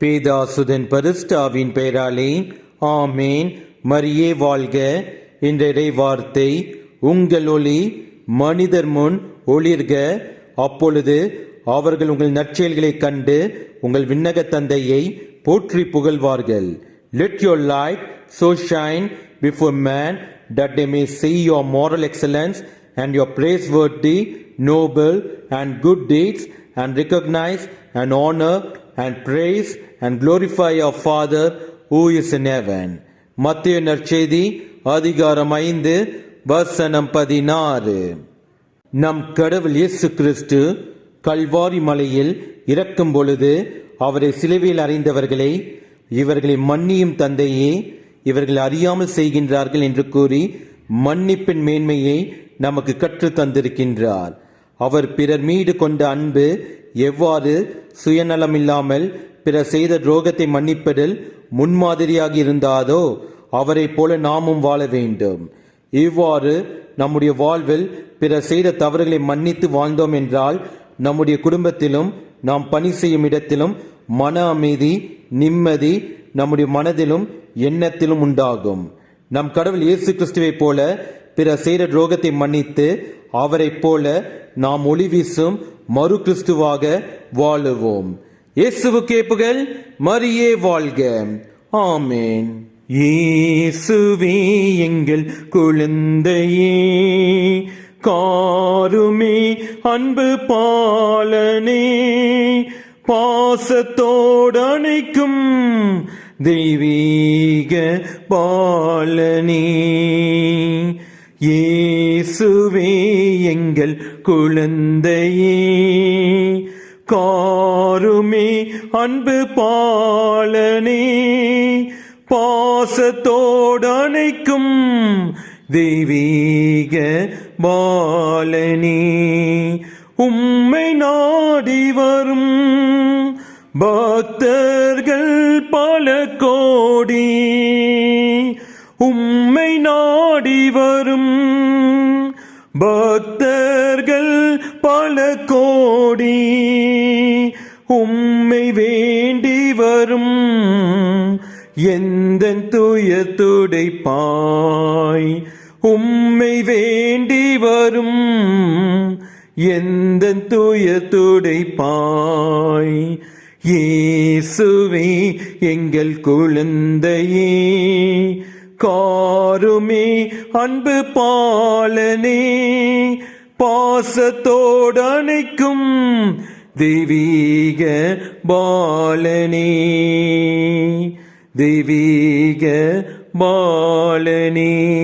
பேதாசுதன் பரிஸ்டாவின் பெயராலே ஆமேன் மரியே வாழ்க என்ற வார்த்தை உங்கள் ஒளி மனிதர் முன் ஒளிர்க அப்பொழுது அவர்கள் உங்கள் நற்செயல்களை கண்டு உங்கள் விண்ணக தந்தையை போற்றி புகழ்வார்கள் let your light so shine before men that they may see your moral excellence and your praise worthy noble and good deeds and recognise and honour and praise and glorify your Father who is in heaven. மத்திய நற்செய்தி அதிகாரம் ஐந்து வசனம் பதினாறு நம் கடவுள் இயேசு கிறிஸ்து கல்வாரி மலையில் இறக்கும் பொழுது அவரை சிலுவையில் அறிந்தவர்களை இவர்களை மன்னியும் தந்தையே இவர்கள் அறியாமல் செய்கின்றார்கள் என்று கூறி மன்னிப்பின் மேன்மையை நமக்கு கற்றுத் தந்திருக்கின்றார் அவர் பிறர் மீது கொண்ட அன்பு எவ்வாறு சுயநலமில்லாமல் பிறர் செய்த துரோகத்தை மன்னிப்பதில் முன்மாதிரியாக இருந்தாதோ அவரைப் போல நாமும் வாழ வேண்டும். இவ்வாறு நம்முடைய வாழ்வில் பிறர் செய்த தவறுகளை மன்னித்து வாழ்ந்தோம் என்றால் நம்முடைய குடும்பத்திலும் நாம் பணி செய்யும் இடத்திலும் மன அமைதி நிம்மதி நம்முடைய மனதிலும் எண்ணத்திலும் உண்டாகும். நம் கடவுள் இயேசு கிறிஸ்துவைப் போல பிறர் செய்த துரோகத்தை மன்னித்து அவரைப் போல நாம் ஒளி வீசும் மறு கிறிஸ்துவாக வாழுவோம். இயேசுவுக்கே புகழ் மரியே வாழ்க. ஆமேன். இயேசுவே எங்கள் குழந்தையே காருமே அன்பு பாலனே பாசத்தோடு அணைக்கும் தெய்வீக பாலனே. இயேசுவே எங்கள் குழந்தையே. காருமே அன்பு பாலனே பாசத்தோடு அணைக்கும் தெய்வீக பாலனே. உம்மை நாடி வரும் பக்தர்கள் பல கோடி. உம்மை நாடி வரும் பக்தர்கள் பல கோடி உம்மை வேண்டி வரும் எந்த துய துடைப்பாய் உம்மை வேண்டி வரும் எந்த துய துடைப்பாய் இயேசுவே எங்கள் குழந்தையே காருமே அன்பு பாலனே பாசத்தோடு அணைக்கும் தெய்வீக பாலனே. தெய்வீக பாலனே.